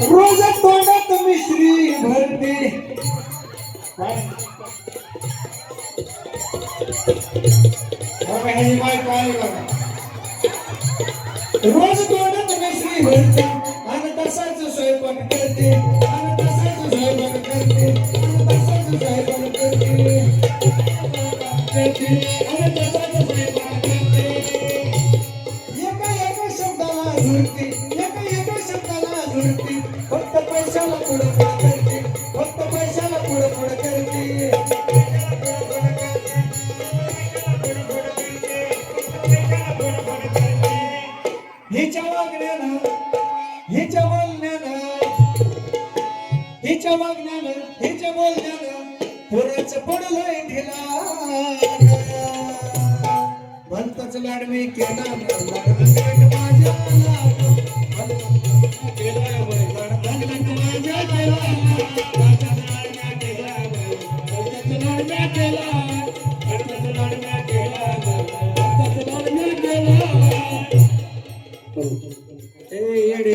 रोज तोंडात मिश्री भरते. रोज तोंडात मिश्री भरते. आणि तसाच स्वयंपाक करते आणि तसाच स्वयंपाक करते आणि तसाच स्वयंपाक करते फक्त पैशाला पुढं पुढे करते. फक्त पैशाला पुढं पुढं करते. हिच्या वागण्यानं हिच्या बोलण्यानं हिच्या वागण्यानं हिच्या बोलण्यानं पुरच पडलोय दिला भलतच लाड मी केला लाड रंगट माझ्या ए येडे.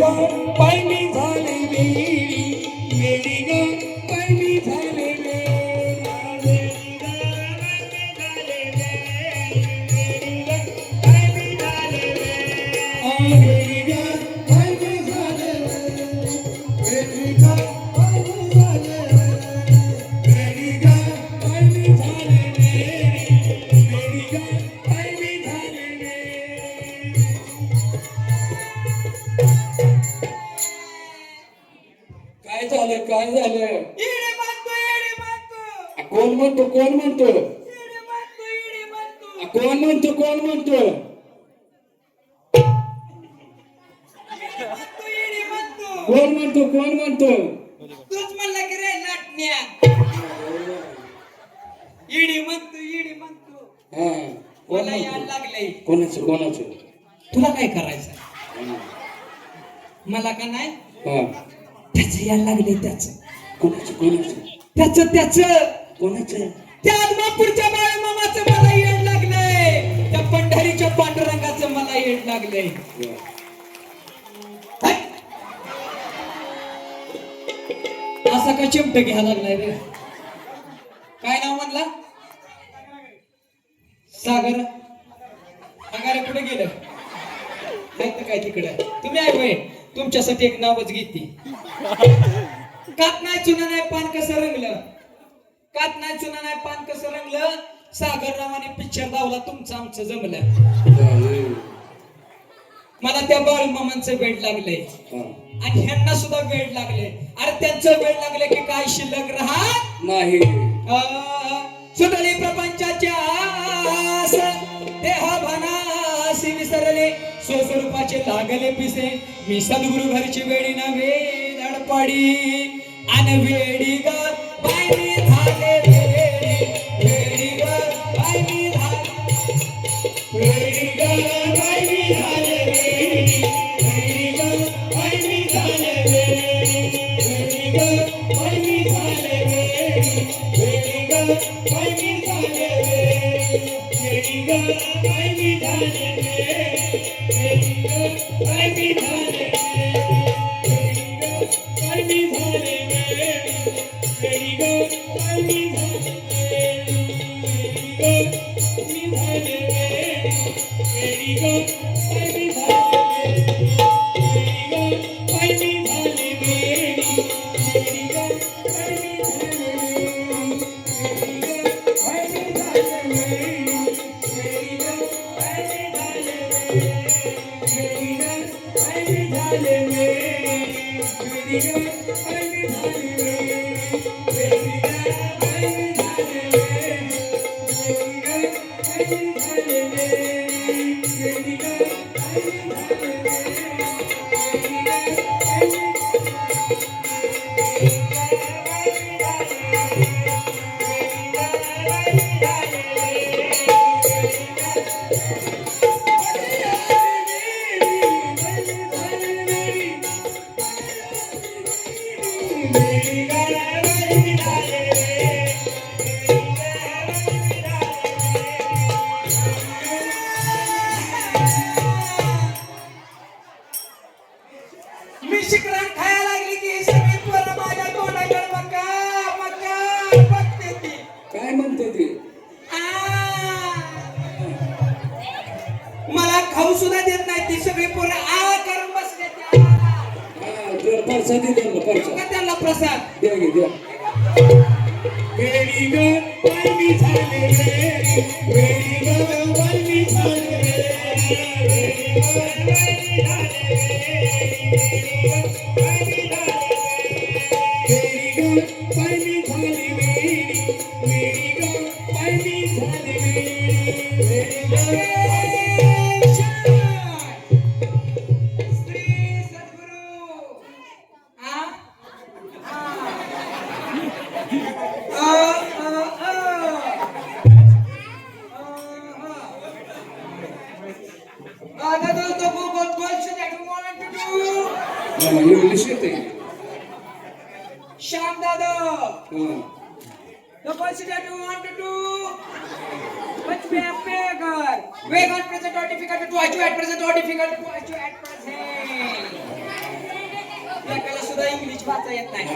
ग कोण म्हणतो? कोण म्हणतो कोण म्हणतो? कोण म्हणतो कोण म्हणतो? कोण म्हणतो तूच म्हणला की रे नाटण्या. येडे म्हणतो येडे म्हणतो. कोण मला म्हणतो? लागलंय. कोणाचं कोणाचं? तुला काय करायचं? मला का नाही? त्याच याड लागलंय त्याच. कोणाचं कोणाचं? त्याच त्याच. कोणाचं? त्या आदमापूरच्या बाळमामाचं मला येड लागलंय. त्या पंढरीच्या पांडुरंगाचं मला येड लागलंय. असा का चिमट घ्यायला लागलाय रे? काय नाव म्हणला? सागर. सागर कुठे गेलं? काय तर काय तिकडं? तुम्ही आहे वय तुमच्यासाठी एक नावच घेते. कात नाही चुना नाही पान कसं रंगलं? कात नाही चुना नाही पान कसं रंगलं? सागर रावाने पिक्चर दावला तुमचं आमचं जमलं. मला त्या बाळूमामांचं वेळ लागलंय. आणि ह्यांना सुद्धा वेळ लागले अरे त्यांचं वेळ लागले की काय शिल्लक राहत नाही. सुटली प्रपंचाच्या देहा भानासी विसरले. स्वस्वरूपाचे लागले पिसे. मी सद्गुरु घरची वेळी नव्हे धडपडी. अन वेडी ग झाले वेडी वेडी ग बाई खाऊ सुद्धा देत नाही ती सगळी पोरं आ करून बसले परसा दे त्यांना परसा त्यांना प्रसाद द्या घे द्या झाले difficult to achieve at present. एकाला सुद्धा इंग्लिश वाचा येत नाही